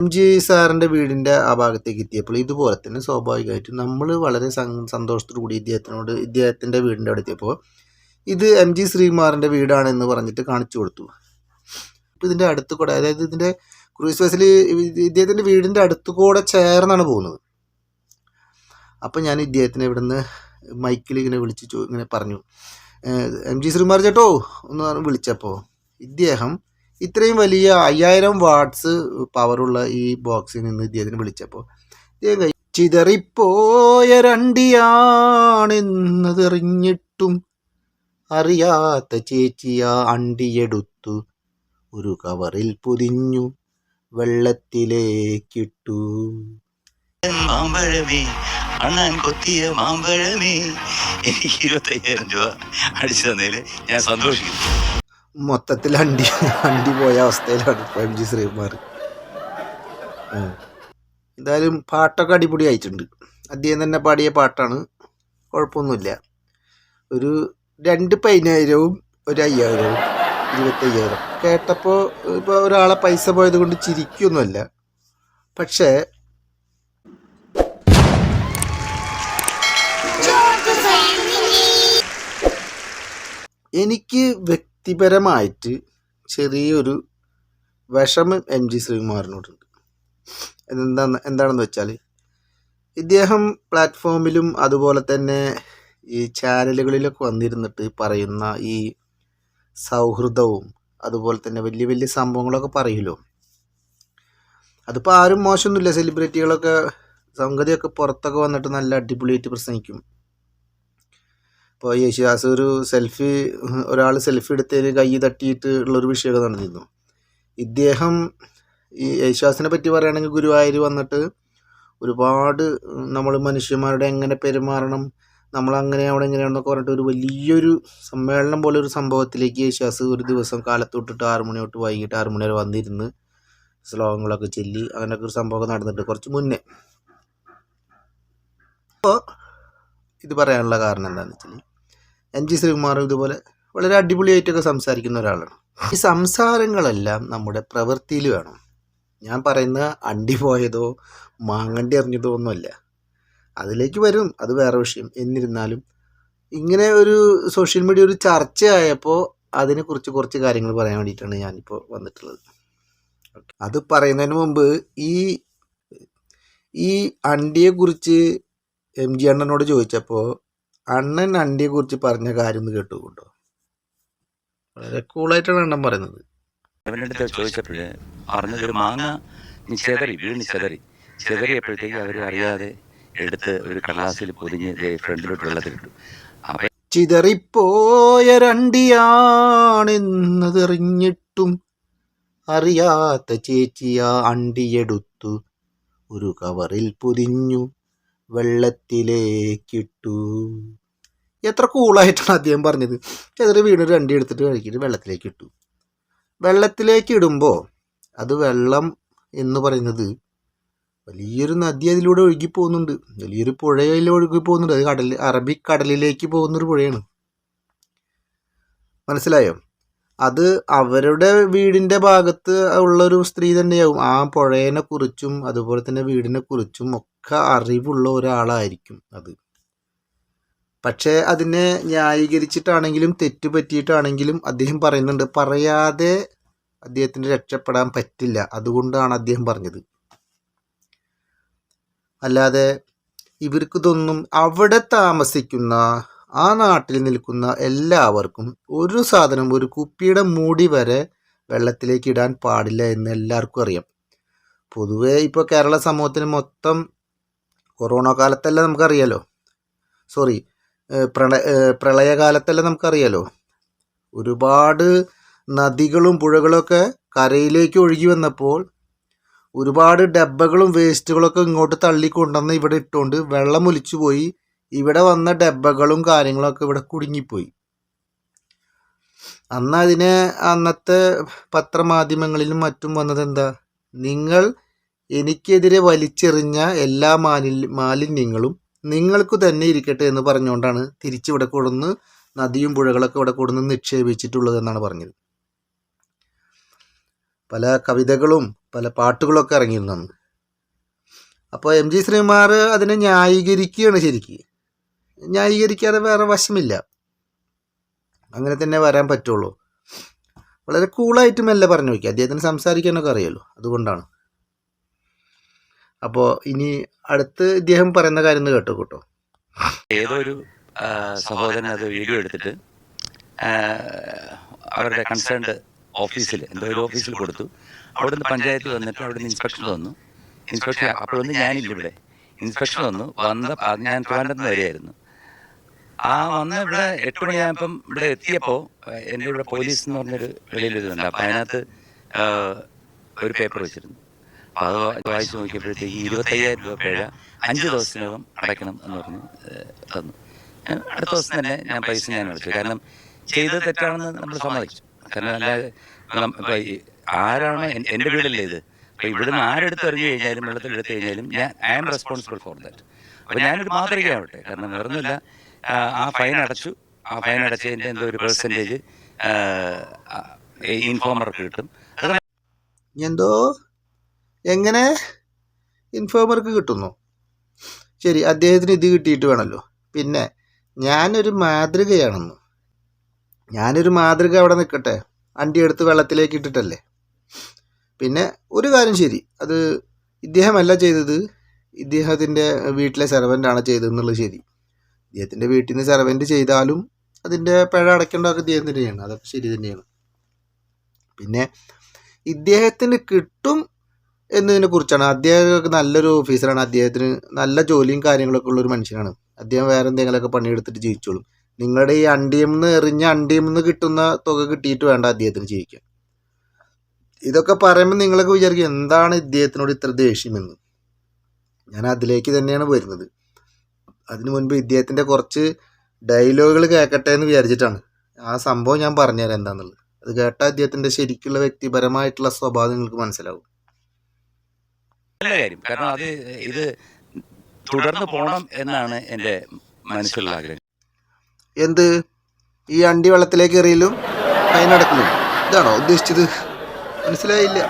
M G സാറിന്റെ വീടിന്റെ ആ ഭാഗത്തേക്ക് എത്തിയപ്പോൾ ഇതുപോലെ തന്നെ സ്വാഭാവികമായിട്ടും നമ്മൾ വളരെ സന്തോഷത്തോടു കൂടി ഇദ്ദേഹത്തിനോട് ഇദ്ദേഹത്തിന്റെ വീടിന്റെ അവിടെ എത്തിയപ്പോൾ ഇത് എം ജി ശ്രീകുമാറിന്റെ വീടാണെന്ന് പറഞ്ഞിട്ട് കാണിച്ചു കൊടുത്തു. ഇതിന്റെ അടുത്ത് കൂടെ അതായത് ഇതിന്റെ ക്രൂസ് ബസ്സിൽ ഇദ്ദേഹത്തിന്റെ വീടിന്റെ അടുത്ത് കൂടെ ചേർന്നാണ് പോകുന്നത്. അപ്പം ഞാൻ ഇദ്ദേഹത്തിനെ ഇവിടുന്ന് മൈക്കിൽ ഇങ്ങനെ വിളിച്ച് ഇങ്ങനെ പറഞ്ഞു. "ഏഹ്, എം ജി ശ്രീകുമാർ ചേട്ടോ എന്ന് വിളിച്ചപ്പോൾ ഇദ്ദേഹം ഇത്രയും വലിയ അയ്യായിരം വാട്ട്സ് പവറുള്ള ഈ ബോക്സിൽ നിന്ന് ഇദ്ദേഹത്തിന് വിളിച്ചപ്പോൾ കൈ ചിതറിപ്പോയ രണ്ടിയാണെന്നതെറിഞ്ഞിട്ടും അറിയാത്ത ചേച്ചിയ അണ്ടിയെടുത്തു. ഒരു കവറിൽ പൊതിഞ്ഞു വെള്ളത്തിലേക്കിട്ടു. മാമ്പഴമേ അണ്ണാൻ കൊത്തിയ മാമ്പഴമേ. എനിക്ക് ഇരുപത്തയ്യായിരം രൂപ അടിച്ചു തന്നതിൽ ഞാൻ സന്തോഷിക്കുന്നു. മൊത്തത്തിൽ അണ്ടി അണ്ടി പോയ അവസ്ഥയിലാണ് ഇപ്പോൾ എം ജി ശ്രീകുമാർ. എന്തായാലും പാട്ടൊക്കെ അടിപൊളി ആയിട്ടുണ്ട്. അദ്ദേഹം തന്നെ പാടിയ പാട്ടാണ്. കുഴപ്പമൊന്നുമില്ല. ഒരു രണ്ട് പതിനായിരവും ഒരു അയ്യായിരവും ഇരുപത്തയ്യായിരം. കേട്ടപ്പോൾ ഇപ്പോൾ ഒരാളെ പൈസ പോയത് കൊണ്ട് ചിരിക്കൊന്നുമല്ല. പക്ഷേ എനിക്ക് വ്യക്തിപരമായിട്ട് ചെറിയൊരു വിഷമം എം ജി ശ്രീകുമാറിനോടുണ്ട്. എന്താണ് എന്താണെന്ന് വെച്ചാൽ ഇദ്ദേഹം പ്ലാറ്റ്ഫോമിലും അതുപോലെ തന്നെ ഈ ചാനലുകളിലൊക്കെ വന്നിരുന്നിട്ട് പറയുന്ന ഈ സൗഹൃദവും അതുപോലെ തന്നെ വലിയ വലിയ സംഭവങ്ങളൊക്കെ പറയുമല്ലോ അതിപ്പോൾ ആരും മോശമൊന്നുമില്ല. സെലിബ്രിറ്റികളൊക്കെ സംഗതിയൊക്കെ പുറത്തൊക്കെ വന്നിട്ട് നല്ല അടിപൊളിയായിട്ട് പ്രസംഗിക്കും. ഇപ്പോൾ യേശുദാസ് ഒരു സെൽഫി ഒരാൾ സെൽഫി എടുത്തതിന് കൈ തട്ടിയിട്ട് ഉള്ളൊരു വിഷയമൊക്കെ നടന്നിരുന്നു. ഇദ്ദേഹം ഈ യേശുദാസിനെ പറ്റി പറയുകയാണെങ്കിൽ ഗുരുവായൂർ വന്നിട്ട് ഒരുപാട് നമ്മൾ മനുഷ്യന്മാരുടെ എങ്ങനെ പെരുമാറണം നമ്മൾ അങ്ങനെ അവിടെ എങ്ങനെയാണെന്നൊക്കെ പറഞ്ഞിട്ട് ഒരു വലിയൊരു സമ്മേളനം പോലെ ഒരു സംഭവത്തിലേക്ക് യേശുദാസ് ഒരു ദിവസം കാലത്തൊട്ടിട്ട് ആറു മണി തൊട്ട് വൈകിട്ട് ആറ് മണി വരെ വന്നിരുന്ന് ശ്ലോകങ്ങളൊക്കെ ചൊല്ലി അങ്ങനെയൊക്കെ ഒരു സംഭവം നടന്നിട്ട് കുറച്ച് മുന്നേ. അപ്പോൾ ഇത് പറയാനുള്ള കാരണം എന്താണെന്ന് വെച്ചാൽ എം ജി ശ്രീകുമാർ ഇതുപോലെ വളരെ അടിപൊളിയായിട്ടൊക്കെ സംസാരിക്കുന്ന ഒരാളാണ്. ഈ സംസാരങ്ങളെല്ലാം നമ്മുടെ പ്രവൃത്തിയിൽ വേണം. ഞാൻ പറയുന്ന അണ്ടി പോയതോ മാങ്ങണ്ടി അറിഞ്ഞതോ ഒന്നുമല്ല. അതിലേക്ക് വരും അത് വേറെ വിഷയം. എന്നിരുന്നാലും ഇങ്ങനെ ഒരു സോഷ്യൽ മീഡിയ ഒരു ചർച്ചയായപ്പോൾ അതിനെക്കുറിച്ച് കുറച്ച് കാര്യങ്ങൾ പറയാൻ വേണ്ടിയിട്ടാണ് ഞാനിപ്പോൾ വന്നിട്ടുള്ളത്. അത് പറയുന്നതിന് മുമ്പ് ഈ ഈ അണ്ടിയെക്കുറിച്ച് എം ജി അണ്ണനോട് ചോദിച്ചപ്പോൾ അണ്ണൻ അണ്ടിയെ കുറിച്ച് പറഞ്ഞ കാര്യം ഒന്ന് കേട്ടുകൊണ്ടോ വളരെ കൂളായിട്ടാണ് അണ്ണൻ പറയുന്നത്. അവന്റെ അടുത്ത് ചോദിച്ചപ്പോൾ പറഞ്ഞത് ഒരു മാങ്ങ നീ ചെതറി വീണ് ചെതറി ചെതറിയപ്പോഴത്തേക്ക് അവർ അറിയാതെ എടുത്ത് ഒരു കടലാസിൽ പൊതിഞ്ഞ് ദേ ഫ്രണ്ടിലോട്ട് വെള്ളത്തിലിട്ടു അപ്പം ചിതറിപ്പോയ രണ്ടിയാണെന്നതെറിഞ്ഞിട്ടും അറിയാത്ത ചേച്ചിയ അണ്ടിയെടുത്തു. ഒരു കവറിൽ പൊതിഞ്ഞു. വെള്ളത്തിലേക്കിട്ടു. എത്ര കൂളായിട്ടാണ് അദ്ദേഹം പറഞ്ഞത്. ചെറിയ വീണ് രണ്ടി എടുത്തിട്ട് കഴിക്കിട്ട് വെള്ളത്തിലേക്ക് ഇട്ടു വെള്ളത്തിലേക്ക് ഇടുമ്പോൾ അത് വെള്ളം എന്ന് പറയുന്നത് വലിയൊരു നദി അതിലൂടെ ഒഴുകി പോകുന്നുണ്ട് വലിയൊരു പുഴയിൽ ഒഴുകി പോകുന്നുണ്ട് അത് കടൽ അറബിക്കടലിലേക്ക് പോകുന്നൊരു പുഴയാണ്. മനസ്സിലായോ? അത് അവരുടെ വീടിന്റെ ഭാഗത്ത് ഉള്ളൊരു സ്ത്രീ തന്നെയാവും. ആ പുഴയെ കുറിച്ചും അതുപോലെ തന്നെ വീടിനെ കുറിച്ചും ഒക്കെ അറിവുള്ള ഒരാളായിരിക്കും അത്. പക്ഷേ അതിനെ ന്യായീകരിച്ചിട്ടാണെങ്കിലും തെറ്റ് പറ്റിയിട്ടാണെങ്കിലും അദ്ദേഹം പറയുന്നുണ്ട് പറയാതെ അദ്ദേഹത്തിന് രക്ഷപ്പെടാൻ പറ്റില്ല. അതുകൊണ്ടാണ് അദ്ദേഹം പറഞ്ഞത്. അല്ലാതെ ഇവർക്കിതൊന്നും അവിടെ താമസിക്കുന്ന ആ നാട്ടിൽ നിൽക്കുന്ന എല്ലാവർക്കും ഒരു സാധനം ഒരു കുപ്പിയുടെ മൂടി വരെ വെള്ളത്തിലേക്ക് ഇടാൻ പാടില്ല എന്ന് എല്ലാവർക്കും അറിയാം. പൊതുവേ ഇപ്പോൾ കേരള സമൂഹത്തിന് മൊത്തം കൊറോണ കാലത്തെല്ലാം നമുക്കറിയാലോ? സോറി ഏഹ് പ്രളയകാലത്തെല്ലാം നമുക്കറിയാലോ? ഒരുപാട് നദികളും പുഴകളൊക്കെ കരയിലേക്ക് ഒഴുകി വന്നപ്പോൾ ഒരുപാട് ഡബ്ബകളും വേസ്റ്റുകളൊക്കെ ഇങ്ങോട്ട് തള്ളിക്കൊണ്ടുവന്ന് ഇവിടെ ഇട്ടുകൊണ്ട് വെള്ളം ഒലിച്ചു പോയി. ഇവിടെ വന്ന ഡബ്ബകളും കാര്യങ്ങളൊക്കെ ഇവിടെ കുടുങ്ങിപ്പോയി. അന്ന് അതിനെ അന്നത്തെ പത്രമാധ്യമങ്ങളിലും മറ്റും വന്നത് എന്താ? നിങ്ങൾ എനിക്കെതിരെ വലിച്ചെറിഞ്ഞ എല്ലാ മാലി മാലിന്യങ്ങളും നിങ്ങൾക്ക് തന്നെ ഇരിക്കട്ടെ എന്ന് പറഞ്ഞുകൊണ്ടാണ് തിരിച്ചിവിടെ കൊടുന്ന് നദിയും പുഴകളൊക്കെ ഇവിടെ കൊടുന്ന് നിക്ഷേപിച്ചിട്ടുള്ളത് എന്നാണ് പറഞ്ഞത്. പല കവിതകളും പല പാട്ടുകളൊക്കെ ഇറങ്ങിയിരുന്നു അന്ന് അപ്പോൾ എം ജി ശ്രീകുമാർ അതിനെ ന്യായീകരിക്കുകയാണ് ശരിക്ക്. ന്യായീകരിക്കാതെ വേറെ വശമില്ല. അങ്ങനെ തന്നെ വരാൻ പറ്റുള്ളൂ. വളരെ കൂളായിട്ടും എല്ലാം പറഞ്ഞു നോക്കി അദ്ദേഹത്തിന് സംസാരിക്കാനൊക്കെ അറിയാമല്ലോ അതുകൊണ്ടാണ്. അപ്പോൾ ഇനി അടുത്ത് ഇദ്ദേഹം പറയുന്ന കാര്യം കേട്ടോ കേട്ടോ. ഏതോ ഒരു സഹോദരൻ അത് വീഡിയോ എടുത്തിട്ട് അവരുടെ കൺസേൺഡ് ഓഫീസിൽ എന്തോ ഒരു ഓഫീസിൽ കൊടുത്തു. അവിടുന്ന് പഞ്ചായത്ത് വന്നിട്ട് അവിടുന്ന് ഇൻസ്പെക്ഷൻ വന്നു. ഇൻസ്പെക്ഷൻ അപ്പോഴൊന്നും ഞാനില്ല ഇവിടെ. ഇൻസ്പെക്ഷൻ വന്നു. വന്ന ഞാൻ ട്രിവാൻഡ്രത്ത് വരെയായിരുന്നു ആ വന്ന് ഇവിടെ എട്ട് മണിയായപ്പം ഇവിടെ എത്തിയപ്പോൾ എന്റെ ഇവിടെ പോലീസ് എന്ന് പറഞ്ഞൊരു വെളിയിലിരുന്നുണ്ട് അപ്പം അതിനകത്ത് ഒരു പേപ്പർ വെച്ചിരുന്നു. അപ്പോൾ വായിച്ച് നോക്കിയപ്പോഴത്തേക്ക് ഇരുപത്തയ്യായിരം രൂപ പിഴ അഞ്ച് ദിവസത്തിനകം അടയ്ക്കണം എന്ന് പറഞ്ഞ് തന്നു. അടുത്ത ദിവസം തന്നെ ഞാൻ പൈസ ഞാൻ അടച്ചു. കാരണം ചെയ്തത് തെറ്റാണെന്ന് നമ്മൾ സമ്മതിച്ചു. കാരണം അല്ലാതെ നം- ഇപ്പൊ ആരാണ് എന്റെ വീടല്ലേ ഇത്. അപ്പോൾ ഇവിടുന്ന് ആരെടുത്ത് എറിഞ്ഞു കഴിഞ്ഞാലും വെള്ളത്തിൽ എടുത്തു കഴിഞ്ഞാലും ഞാൻ I am responsible for that അപ്പോൾ ഞാനൊരു മാതൃകയാവട്ടെ. കാരണം വേറൊന്നുമില്ല. ആ, ഫൈൻ അടച്ചു. ആ ഫൈൻ അടച്ചതിന്റെ എന്തോ ഒരു പെർസെന്റേജ് ഇൻഫോമർക്ക് കിട്ടും. എന്തോ? എങ്ങനെ ഇൻഫോമർക്ക് കിട്ടുന്നു? ശരി അദ്ദേഹത്തിന് ഇത് കിട്ടിയിട്ട് വേണമല്ലോ പിന്നെ ഞാനൊരു മാതൃകയാണെന്ന്. ഞാനൊരു മാതൃക അവിടെ നിൽക്കട്ടെ. വണ്ടി എടുത്ത് വെള്ളത്തിലേക്ക് ഇട്ടിട്ടല്ലേ? പിന്നെ ഒരു കാര്യം ശരി. അത് ഇദ്ദേഹമല്ല ചെയ്തത്. ഇദ്ദേഹത്തിന്റെ വീട്ടിലെ സെർവന്റാണ് ചെയ്തതെന്നുള്ളത് ശരി. ഇദ്ദേഹത്തിന്റെ വീട്ടിൽ നിന്ന് സെർവന്റ് ചെയ്താലും അതിന്റെ പിഴ അടയ്ക്കേണ്ടതൊക്കെ ഇദ്ദേഹം തന്നെയാണ്. അതൊക്കെ ശരി തന്നെയാണ്. പിന്നെ ഇദ്ദേഹത്തിന് കിട്ടും എന്നതിനെ കുറിച്ചാണ്. അദ്ദേഹം നല്ലൊരു ഓഫീസറാണ് അദ്ദേഹത്തിന് നല്ല ജോലിയും കാര്യങ്ങളൊക്കെ ഉള്ള ഒരു മനുഷ്യനാണ്. അദ്ദേഹം വേറെ എന്തെങ്കിലുമൊക്കെ പണിയെടുത്തിട്ട് ജീവിച്ചോളും. നിങ്ങളുടെ ഈ അണ്ടിയമെന്ന് എറിഞ്ഞ അണ്ടിയമെന്ന് കിട്ടുന്ന തുക കിട്ടിയിട്ട് വേണ്ട അദ്ദേഹത്തിന് ജീവിക്കാൻ. ഇതൊക്കെ പറയുമ്പോൾ നിങ്ങളൊക്കെ വിചാരിക്കും എന്താണ് ഇദ്ദേഹത്തിനോട് ഇത്ര ദേഷ്യമെന്ന്? ഞാൻ അതിലേക്ക് തന്നെയാണ് വരുന്നത്. അതിനു മുൻപ് ഇദ്ദേഹത്തിന്റെ കുറച്ച് ഡയലോഗുകൾ കേൾക്കട്ടെ എന്ന് വിചാരിച്ചിട്ടാണ്. ആ സംഭവം ഞാൻ പറഞ്ഞുതരാം എന്താണെന്നുള്ളത് അത് കേട്ടാൽ ഇദ്ദേഹത്തിന്റെ ശരിക്കുള്ള വ്യക്തിപരമായിട്ടുള്ള സ്വഭാവം നിങ്ങൾക്ക് മനസ്സിലാവും. നല്ല കാര്യം. കാരണം അത് ഇത് തുടർന്ന് പോകണം എന്നാണ് എന്റെ മനസ്സിലുള്ള ആഗ്രഹം. എന്ത്? ഈ അണ്ടി വെള്ളത്തിലേക്ക് എറിയലും അതിനടക്കലും ഇതാണോ ഉദ്ദേശിച്ചത്? മനസ്സിലായില്ല.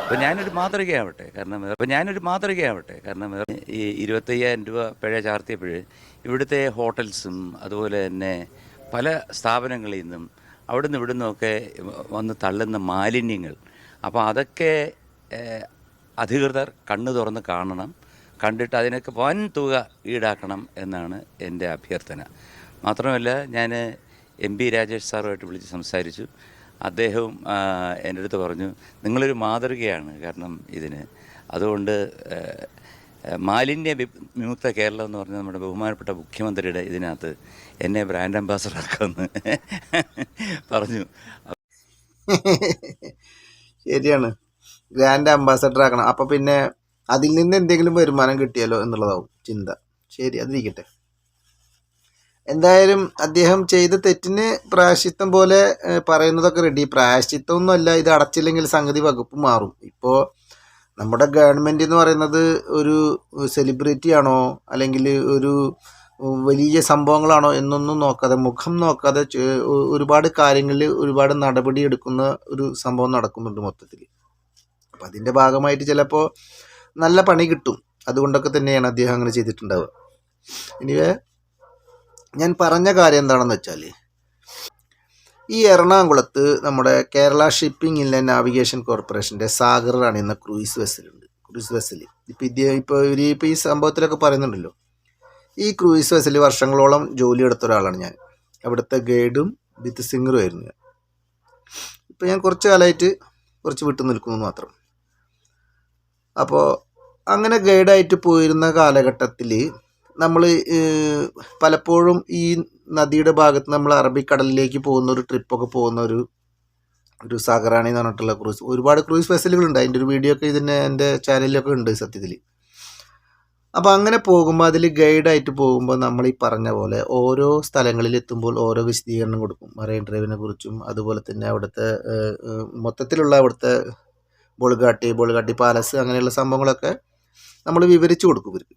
അപ്പം ഞാനൊരു മാതൃകയാവട്ടെ കാരണം അപ്പോൾ ഞാനൊരു മാതൃകയാവട്ടെ കാരണം ഈ ഇരുപത്തയ്യായിരം രൂപ പിഴ ചാർത്തിയപ്പോൾ ഇവിടുത്തെ ഹോട്ടൽസും അതുപോലെ തന്നെ പല സ്ഥാപനങ്ങളിൽ നിന്നും അവിടുന്ന് ഇവിടുന്നൊക്കെ വന്ന് തള്ളുന്ന മാലിന്യങ്ങൾ. അപ്പോൾ അതൊക്കെ അധികൃതർ കണ്ണു തുറന്ന് കാണണം കണ്ടിട്ട് അതിനൊക്കെ വൻ തുക ഈടാക്കണം എന്നാണ് എന്റെ അഭ്യർത്ഥന. മാത്രമല്ല ഞാൻ എം പി രാജേഷ് സാറുമായിട്ട് വിളിച്ച് സംസാരിച്ചു. അദ്ദേഹവും എന്റെ അടുത്ത് പറഞ്ഞു നിങ്ങളൊരു മാതൃകയാണ് കാരണം ഇതിന്. അതുകൊണ്ട് മാലിന്യ വിമുക്ത കേരളം എന്ന് പറഞ്ഞ നമ്മുടെ ബഹുമാനപ്പെട്ട മുഖ്യമന്ത്രിയുടെ ഇതിനകത്ത് എന്നെ ബ്രാൻഡ് അംബാസഡർ ആക്കുമെന്ന് പറഞ്ഞു. ശരിയാണ്. ഗ്രാൻഡ് അംബാസഡർ ആക്കണം. അപ്പോൾ പിന്നെ അതിൽ നിന്ന് എന്തെങ്കിലും വരുമാനം കിട്ടിയാലോ എന്നുള്ളതാവും ചിന്ത. ശരി അതിരിക്കട്ടെ. എന്തായാലും അദ്ദേഹം ചെയ്ത തെറ്റിന് പ്രായശ്ചിത്തം പോലെ പറയുന്നതൊക്കെ റെഡി പ്രായശ്ചിത്തം ഒന്നുമല്ല ഇത് അടച്ചില്ലെങ്കിൽ സംഗതി വകുപ്പ് മാറും. ഇപ്പോൾ നമ്മുടെ ഗവൺമെന്റ് എന്ന് പറയുന്നത് ഒരു സെലിബ്രിറ്റി ആണോ അല്ലെങ്കിൽ ഒരു വലിയ സംഭവങ്ങളാണോ എന്നൊന്നും നോക്കാതെ മുഖം നോക്കാതെ ഒരുപാട് കാര്യങ്ങളിൽ ഒരുപാട് നടപടി എടുക്കുന്ന ഒരു സംഭവം നടക്കുന്നുണ്ട് മൊത്തത്തിൽ അപ്പം അതിന്റെ ഭാഗമായിട്ട് ചിലപ്പോൾ നല്ല പണി കിട്ടും. അതുകൊണ്ടൊക്കെ തന്നെയാണ് അദ്ദേഹം അങ്ങനെ ചെയ്തിട്ടുണ്ടാവുക. ഇനിവേ ഞാൻ പറഞ്ഞ കാര്യം എന്താണെന്ന് വെച്ചാൽ ഈ എറണാകുളത്ത് നമ്മുടെ കേരള ഷിപ്പിംഗ് ഇല്ല നാവിഗേഷൻ കോർപ്പറേഷന്റെ സാഗർ റാണി എന്ന ക്രൂയിസ് വെസലുണ്ട്. ക്രൂയിസ് വെസൽ ഇപ്പോൾ ഇത് ഇപ്പോൾ ഇവർ ഇപ്പോൾ ഈ സംഭവത്തിലൊക്കെ പറയുന്നുണ്ടല്ലോ. ഈ ക്രൂയിസ് വെസൽ വർഷങ്ങളോളം ജോലി എടുത്ത ഒരാളാണ് ഞാൻ. അവിടുത്തെ ഗൈഡും വിത്ത് സിംഗറും ആയിരുന്നു ഇപ്പോൾ ഞാൻ കുറച്ച് കാലമായിട്ട് കുറച്ച് വിട്ടു നിൽക്കുന്നു മാത്രം. അപ്പോൾ അങ്ങനെ ഗൈഡായിട്ട് പോയിരുന്ന കാലഘട്ടത്തിൽ നമ്മൾ പലപ്പോഴും ഈ നദിയുടെ ഭാഗത്ത് നമ്മൾ അറബിക്കടലിലേക്ക് പോകുന്ന ഒരു ട്രിപ്പൊക്കെ പോകുന്ന ഒരു ഒരു സാഗറാണി എന്ന് പറഞ്ഞിട്ടുള്ള ക്രൂസ് ഒരുപാട് ക്രൂസ് ഫെസിലുകളുണ്ട് അതിന്റെ ഒരു വീഡിയോ ഒക്കെ ഇതിന്റെ എന്റെ ചാനലിലൊക്കെ ഉണ്ട് സത്യത്തിൽ അപ്പോൾ അങ്ങനെ പോകുമ്പോൾ അതിൽ ഗൈഡായിട്ട് പോകുമ്പോൾ നമ്മൾ ഈ പറഞ്ഞ പോലെ ഓരോ സ്ഥലങ്ങളിൽ എത്തുമ്പോൾ ഓരോ വിശദീകരണം കൊടുക്കും. മറൈൻ ഡ്രൈവിനെ കുറിച്ചും അതുപോലെ തന്നെ അവിടുത്തെ മൊത്തത്തിലുള്ള അവിടുത്തെ ബോൾഗാട്ടി ബോൾഗാട്ടി പാലസ് അങ്ങനെയുള്ള സംഭവങ്ങളൊക്കെ നമ്മൾ വിവരിച്ചു കൊടുക്കും ഇവർക്ക്.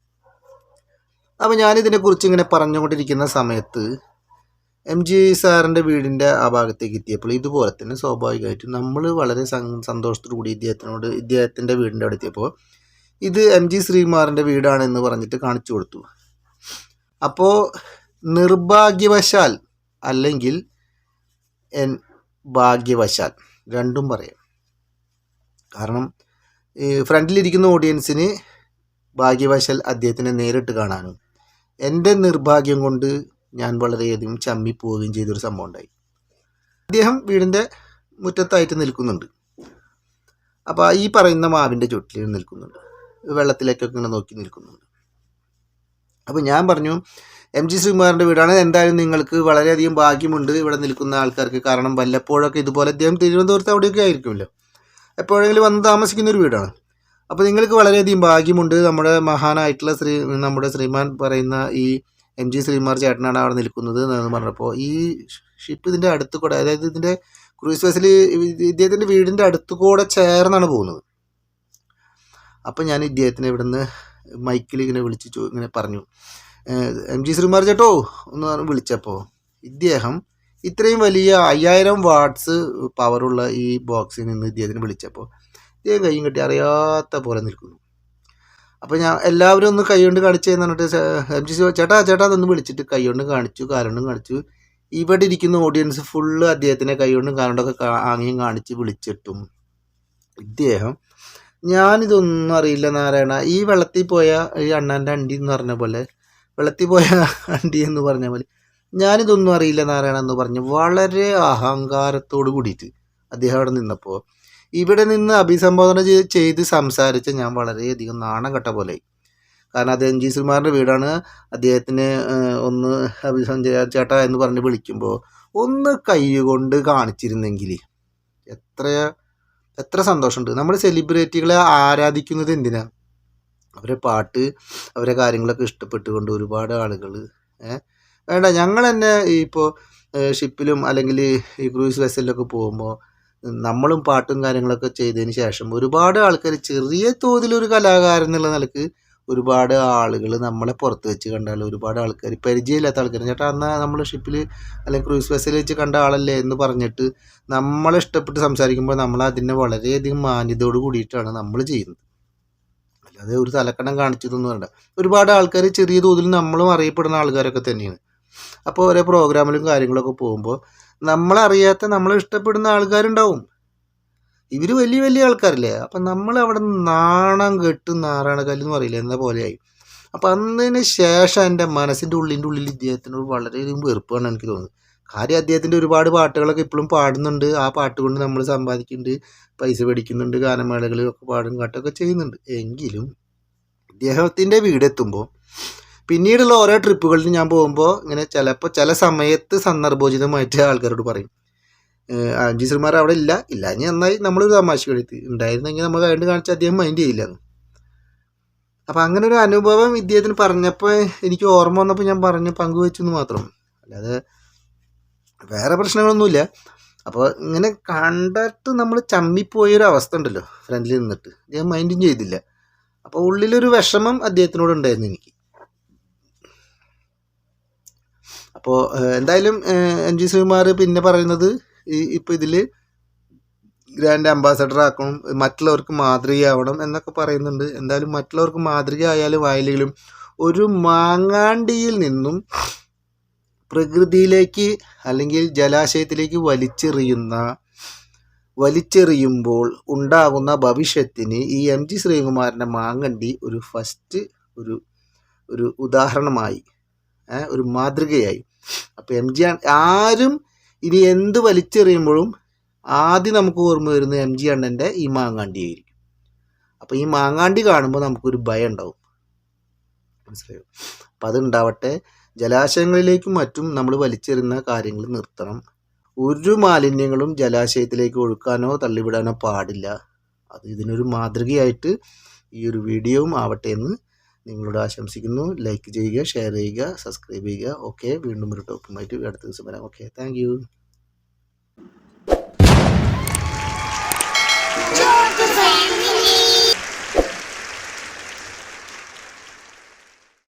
അപ്പോൾ ഞാനിതിനെക്കുറിച്ച് ഇങ്ങനെ പറഞ്ഞുകൊണ്ടിരിക്കുന്ന സമയത്ത് എം ജി സാറിന്റെ വീടിന്റെ ആ ഭാഗത്തേക്ക് എത്തിയപ്പോൾ ഇതുപോലെ തന്നെ സ്വാഭാവികമായിട്ടും നമ്മൾ വളരെ സന്തോഷത്തോടു കൂടി ഇദ്ദേഹത്തിനോട് ഇദ്ദേഹത്തിന്റെ വീടിന്റെ അവിടെ എത്തിയപ്പോൾ ഇത് എം ജി ശ്രീകുമാറിന്റെ വീടാണ് എന്ന് പറഞ്ഞിട്ട് കാണിച്ചു കൊടുത്തു. അപ്പോൾ നിർഭാഗ്യവശാൽ അല്ലെങ്കിൽ എൻ ഭാഗ്യവശാൽ രണ്ടും പറയാം. കാരണം ഈ ഫ്രണ്ടിലിരിക്കുന്ന ഓഡിയൻസിന് ഭാഗ്യവശാൽ അദ്ദേഹത്തിനെ നേരിട്ട് കാണാനും എന്റെ നിർഭാഗ്യം കൊണ്ട് ഞാൻ വളരെയധികം ചമ്മി ചമ്മിപ്പോവുകയും ചെയ്തൊരു സംഭവം ഉണ്ടായി അദ്ദേഹം വീടിന്റെ മുറ്റത്തായിട്ട് നിൽക്കുന്നുണ്ട്. അപ്പോൾ ഈ പറയുന്ന മാവിന്റെ ചുറ്റിൽ നിൽക്കുന്നുണ്ട്. വെള്ളത്തിലേക്കൊക്കെ ഇങ്ങനെ നോക്കി നിൽക്കുന്നുണ്ട്. അപ്പോൾ ഞാൻ പറഞ്ഞു എം. ജി. ശ്രീകുമാറിന്റെ വീടാണ്. എന്തായാലും നിങ്ങൾക്ക് വളരെയധികം ഭാഗ്യമുണ്ട് ഇവിടെ നിൽക്കുന്ന ആൾക്കാർക്ക്. കാരണം വല്ലപ്പോഴൊക്കെ ഇതുപോലെ അദ്ദേഹം തിരുവനന്തപുരത്ത് അവിടെയൊക്കെ ആയിരിക്കുമല്ലോ. എപ്പോഴെങ്കിലും വന്ന് താമസിക്കുന്ന ഒരു വീടാണ്. അപ്പോൾ നിങ്ങൾക്ക് വളരെയധികം ഭാഗ്യമുണ്ട്. നമ്മുടെ മഹാനായിട്ടുള്ള ശ്രീ നമ്മുടെ ശ്രീമാൻ പറയുന്ന ഈ എം ജി ശ്രീമാർ ചേട്ടനാണ് അവിടെ നിൽക്കുന്നത് എന്ന് പറഞ്ഞപ്പോൾ ഈ ഷിപ്പ് ഇതിന്റെ അടുത്ത് കൂടെ അതായത് ഇതിന്റെ ക്രൂസ് ബസ്സിൽ ഇദ്ദേഹത്തിന്റെ വീടിന്റെ അടുത്ത് കൂടെ ചേർന്നാണ് പോകുന്നത്. അപ്പം ഞാൻ ഇദ്ദേഹത്തിനെ ഇവിടുന്ന് മൈക്കിൽ ഇങ്ങനെ വിളിച്ച് ഇങ്ങനെ പറഞ്ഞു. എം ജി ശ്രീമാർ ചേട്ടോ എന്ന് വിളിച്ചപ്പോൾ ഇദ്ദേഹം ഇത്രയും വലിയ അയ്യായിരം വാട്ട്സ് പവറുള്ള ഈ ബോക്സിൽ നിന്ന് ഇദ്ദേഹത്തിന് വിളിച്ചപ്പോൾ ഇദ്ദേഹം കൈയും കെട്ടി അറിയാത്ത പോലെ നിൽക്കുന്നു. അപ്പോൾ ഞാൻ എല്ലാവരും ഒന്ന് കൈകൊണ്ട് കാണിച്ചതെന്ന് പറഞ്ഞിട്ട് സ- എം ജി ചേട്ടാ ചേട്ടാ അതൊന്ന് വിളിച്ചിട്ട് കൈകൊണ്ട് കാണിച്ചു കാലുകൊണ്ടും കാണിച്ചു. ഇവിടെ ഇരിക്കുന്ന ഓഡിയൻസ് ഫുള്ള് അദ്ദേഹത്തിനെ കൈകൊണ്ടും കാലുകൊണ്ടൊക്കെ ആംഗ്യം കാണിച്ച് വിളിച്ചിട്ടും ഇദ്ദേഹം ഞാനിതൊന്നും അറിയില്ല നാരായണ ഈ വെള്ളത്തിൽ പോയ ഈ അണ്ണാന്റെ അണ്ടി എന്ന് പറഞ്ഞ പോലെ വെള്ളത്തിൽ പോയ അണ്ടി എന്ന് പറഞ്ഞ പോലെ ഞാനിതൊന്നും അറിയില്ല നാരായണ എന്ന് പറഞ്ഞ് വളരെ അഹങ്കാരത്തോട് കൂടിയിട്ട് അദ്ദേഹം അവിടെ നിന്നപ്പോൾ ഇവിടെ നിന്ന് അഭിസംബോധന ചെയ്ത് സംസാരിച്ച ഞാൻ വളരെയധികം നാണം കെട്ട പോലെ കാരണം എം ജി ശ്രീമാറിന്റെ വീടാണ്. അദ്ദേഹത്തിന് ഒന്ന് ചേട്ട ചേട്ടാ എന്ന് പറഞ്ഞ് വിളിക്കുമ്പോൾ ഒന്ന് കൈ കൊണ്ട് കാണിച്ചിരുന്നെങ്കിൽ എത്ര എത്ര സന്തോഷമുണ്ട്. നമ്മൾ സെലിബ്രിറ്റികളെ ആരാധിക്കുന്നത് എന്തിനാ? അവരെ പാട്ട് അവരെ കാര്യങ്ങളൊക്കെ ഇഷ്ടപ്പെട്ടുകൊണ്ട് ഒരുപാട് ആളുകൾ വേണ്ട ഞങ്ങൾ തന്നെ ഇപ്പോൾ ഷിപ്പിലും അല്ലെങ്കിൽ ഈ ക്രൂയിസ് വെസലിലൊക്കെ പോകുമ്പോൾ നമ്മളും പാട്ടും കാര്യങ്ങളൊക്കെ ചെയ്തതിന് ശേഷം ഒരുപാട് ആൾക്കാർ ചെറിയ തോതിലൊരു കലാകാരൻ എന്നുള്ള നിലയ്ക്ക് ഒരുപാട് ആളുകൾ നമ്മളെ പുറത്ത് വെച്ച് കണ്ടാൽ ഒരുപാട് ആൾക്കാർ പരിചയമില്ലാത്ത ആൾക്കാർ ചേട്ടാ അന്ന് നമ്മൾ ഷിപ്പിൽ അല്ലെങ്കിൽ ക്രൂസ് വെസലിൽ വെച്ച് കണ്ട ആളല്ലേ എന്ന് പറഞ്ഞിട്ട് നമ്മളെ ഇഷ്ടപ്പെട്ട് സംസാരിക്കുമ്പോൾ നമ്മൾ അതിനെ വളരെയധികം മാന്യതയോട് കൂടിയിട്ടാണ് നമ്മൾ ചെയ്യുന്നത്. അല്ലാതെ ഒരു തലക്കണം കാണിച്ചതൊന്നും വേണ്ട. ഒരുപാട് ആൾക്കാർ ചെറിയ തോതിൽ നമ്മളും അറിയപ്പെടുന്ന ആൾക്കാരൊക്കെ തന്നെയാണ്. അപ്പോൾ ഓരോ പ്രോഗ്രാമിലും കാര്യങ്ങളൊക്കെ പോകുമ്പോൾ നമ്മളറിയാത്ത നമ്മളെ ഇഷ്ടപ്പെടുന്ന ആൾക്കാരുണ്ടാവും. ഇവർ വലിയ വലിയ ആൾക്കാരല്ലേ? അപ്പം നമ്മൾ അവിടെ നാണം കെട്ട് നാറാണ കല്ലെന്ന് പറയില്ല? എന്ന പോലെയായി. അപ്പം അന്നതിന് ശേഷം എന്റെ മനസ്സിന്റെ ഉള്ളിന്റെ ഉള്ളിൽ ഇദ്ദേഹത്തിനോട് വളരെയധികം വെറുപ്പാണ് എനിക്ക് തോന്നുന്നത്. കാര്യം അദ്ദേഹത്തിന്റെ ഒരുപാട് പാട്ടുകളൊക്കെ ഇപ്പോഴും പാടുന്നുണ്ട്. ആ പാട്ട് കൊണ്ട് നമ്മൾ സമ്പാദിക്കുന്നുണ്ട്. പൈസ മേടിക്കുന്നുണ്ട്. ഗാനമേളകളിലൊക്കെ പാടും കാട്ടൊക്കെ ചെയ്യുന്നുണ്ട്. എങ്കിലും ഇദ്ദേഹത്തിന്റെ വീടെത്തുമ്പോൾ പിന്നീടുള്ള ഓരോ ട്രിപ്പുകളിൽ ഞാൻ പോകുമ്പോൾ ഇങ്ങനെ ചിലപ്പോൾ ചില സമയത്ത് സന്ദർഭോചിതമായിട്ട് ആൾക്കാരോട് പറയും. ആൻജീസർമാർ അവിടെ ഇല്ല. ഇല്ല ഇനി നന്നായി നമ്മളൊരു തമാശ എടുത്ത് ഉണ്ടായിരുന്നെങ്കിൽ നമ്മൾ കണ്ടു കാണിച്ച് അദ്ദേഹം മൈൻഡ് ചെയ്യില്ല അപ്പം അങ്ങനെ ഒരു അനുഭവം ഇദ്ദേഹത്തിന് പറഞ്ഞപ്പോൾ എനിക്ക് ഓർമ്മ വന്നപ്പോൾ ഞാൻ പറഞ്ഞു പങ്കുവെച്ചു എന്ന് മാത്രം. അല്ലാതെ വേറെ പ്രശ്നങ്ങളൊന്നുമില്ല. അപ്പോൾ ഇങ്ങനെ കണ്ടിട്ട് നമ്മൾ ചമ്മിപ്പോയൊരു അവസ്ഥ ഉണ്ടല്ലോ ഫ്രണ്ടിൽ നിന്നിട്ട്. അദ്ദേഹം മൈൻഡും ചെയ്തില്ല. അപ്പോൾ ഉള്ളിലൊരു വിഷമം അദ്ദേഹത്തിനോട് ഉണ്ടായിരുന്നു എനിക്ക്. അപ്പോൾ എന്തായാലും എം ജി ശ്രീകുമാർ പിന്നെ പറയുന്നത് ഈ ഇപ്പോൾ ഇതിൽ ഗ്രാൻഡ് അംബാസഡർ ആക്കണം മറ്റുള്ളവർക്ക് മാതൃകയാവണം എന്നൊക്കെ പറയുന്നുണ്ട്. എന്തായാലും മറ്റുള്ളവർക്ക് മാതൃക ആയാലും ആയില്ലെങ്കിലും ഒരു മാങ്ങാണ്ടിയിൽ നിന്നും പ്രകൃതിയിലേക്ക് അല്ലെങ്കിൽ ജലാശയത്തിലേക്ക് വലിച്ചെറിയുന്ന വലിച്ചെറിയുമ്പോൾ ഉണ്ടാകുന്ന ഭവിഷ്യത്തിന് ഈ എം ജി ശ്രീകുമാറിന്റെ മാങ്ങണ്ടി ഒരു ഫസ്റ്റ് ഒരു ഒരു ഉദാഹരണമായി ഒരു മാതൃകയായി. അപ്പോൾ എം ജി ആരും ഇനി എന്ത് വലിച്ചെറിയുമ്പോഴും ആദ്യം നമുക്ക് ഓർമ്മ വരുന്നത് എം ജി അണ്ണന്റെ ഈ മാങ്ങാണ്ടി ആയിരിക്കും. അപ്പോൾ ഈ മാങ്ങാണ്ടി കാണുമ്പോൾ നമുക്കൊരു ഭയം ഉണ്ടാവും. മനസ്സിലായോ? അപ്പം അതുണ്ടാവട്ടെ. ജലാശയങ്ങളിലേക്കും മറ്റും നമ്മൾ വലിച്ചെറിയുന്ന കാര്യങ്ങൾ നിർത്തണം. ഒരു മാലിന്യങ്ങളും ജലാശയത്തിലേക്ക് ഒഴുക്കാനോ തള്ളിവിടാനോ പാടില്ല. അത് ഇതിനൊരു മാതൃകയായിട്ട് ഈ ഒരു വീഡിയോയും ആവട്ടെ എന്ന് നിങ്ങളോട് ആശംസിക്കുന്നു. ലൈക്ക് ചെയ്യുക ഷെയർ ചെയ്യുക സബ്സ്ക്രൈബ് ചെയ്യുക. ഓക്കെ വീണ്ടും ഒരു ടോപ്പുമായിട്ട് അടുത്ത ദിവസം വരാം. Okay thank